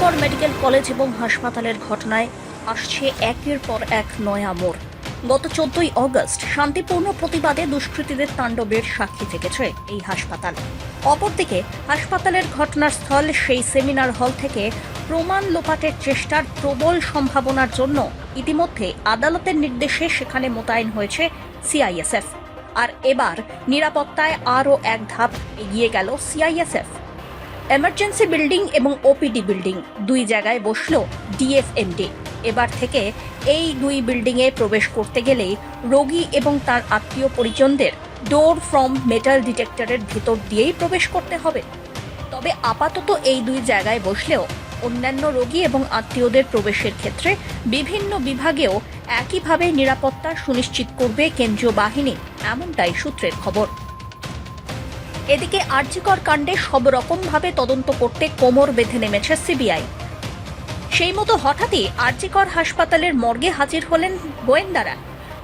College এবং হাসপাতালের ঘটনায় আসছে একের পর এক নয়া মোড়। গত চোদ্দই অগস্ট শান্তিপূর্ণ প্রতিবাদে দুষ্কৃতীদের তাণ্ডবের সাক্ষী থেকেছে এই হাসপাতাল। অপরদিকে হাসপাতালের ঘটনার স্থল সেই সেমিনার হল থেকে প্রমাণ লোপাটের চেষ্টার প্রবল সম্ভাবনার জন্য ইতিমধ্যে আদালতের নির্দেশে সেখানে মোতায়েন হয়েছে সিআইএসএফ। আর এবার নিরাপত্তায় আরও এক ধাপ এগিয়ে গেল সিআইএসএফ। এমার্জেন্সি বিল্ডিং এবং ওপিডি বিল্ডিং দুই জায়গায় বসল ডিএফএমডি এবার থেকে এই দুই বিল্ডিংয়ে প্রবেশ করতে গেলে রোগী এবং তার আত্মীয় পরিজনদের ডোর ফ্রম মেটাল ডিটেক্টরের ভেতর দিয়েই প্রবেশ করতে হবে। তবে আপাতত এই দুই জায়গায় বসলেও অন্যান্য রোগী এবং আত্মীয়দের প্রবেশের ক্ষেত্রে বিভিন্ন বিভাগেও একইভাবে নিরাপত্তা সুনিশ্চিত করবে কেন্দ্রীয় বাহিনী, এমনটাই সূত্রের খবর। এদিকে আর্যিকর কাণ্ডে সব রকমভাবে তদন্ত করতে কোমর বেঁধে নেমেছে সিবিআই। সেই মতো হঠাৎই আর্যিকর হাসপাতালের মর্গে হাজির হলেন গোয়েন্দারা।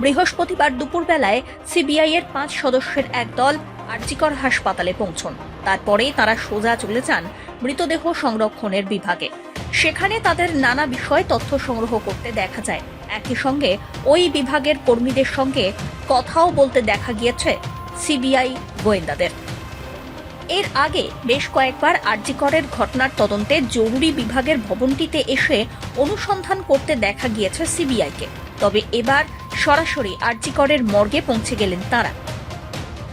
বৃহস্পতিবার দুপুরবেলায় সিবিআই এর পাঁচ সদস্যের এক দল আর্যিকর হাসপাতালে পৌঁছন। তারপরেই তারা সোজা চলে যান মৃতদেহ সংরক্ষণের বিভাগে। সেখানে তাদের নানা বিষয় তথ্য সংগ্রহ করতে দেখা যায়। একই সঙ্গে ওই বিভাগের কর্মীদের সঙ্গে কথাও বলতে দেখা গিয়েছে সিবিআই গোয়েন্দাদের। এর আগে বেশ কয়েকবার আরজিকরের ঘটনার তদন্তে জরুরি বিভাগের ভবনটিতে এসে অনুসন্ধান করতে দেখা গিয়েছে সিবিআইকে। তবে এবার সরাসরি আরজিকরের মর্গে পৌঁছে গেলেন তারা।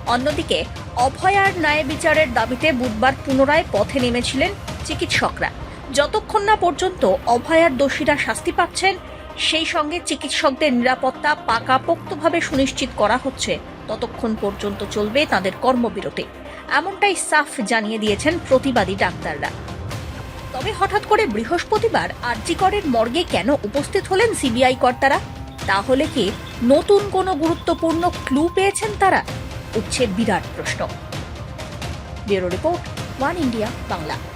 অন্যদিকে, অভয়ার ন্যায় বিচারের দাবিতে বুধবার পুনরায় পথে নেমেছিলেন চিকিৎসকরা। যতক্ষণ না পর্যন্ত অভয়ার দোষীরা শাস্তি পাচ্ছেন, সেই সঙ্গে চিকিৎসকদের নিরাপত্তা পাকাপোক্তভাবে সুনিশ্চিত করা হচ্ছে। ততক্ষণ পর্যন্ত চলবে তাদের কর্মবিরতি। এমনটাই সাফ জানিয়ে দিয়েছেন প্রতিবাদী ডাক্তাররা। তবে হঠাৎ করে বৃহস্পতিবার আরজিকরের মর্গে কেন উপস্থিত হলেন সিবিআই কর্তারা? তাহলে কি নতুন কোনো গুরুত্বপূর্ণ ক্লু পেয়েছেন তারা? উঠছে বিরাট প্রশ্ন। Bureau report, one India, Bangla.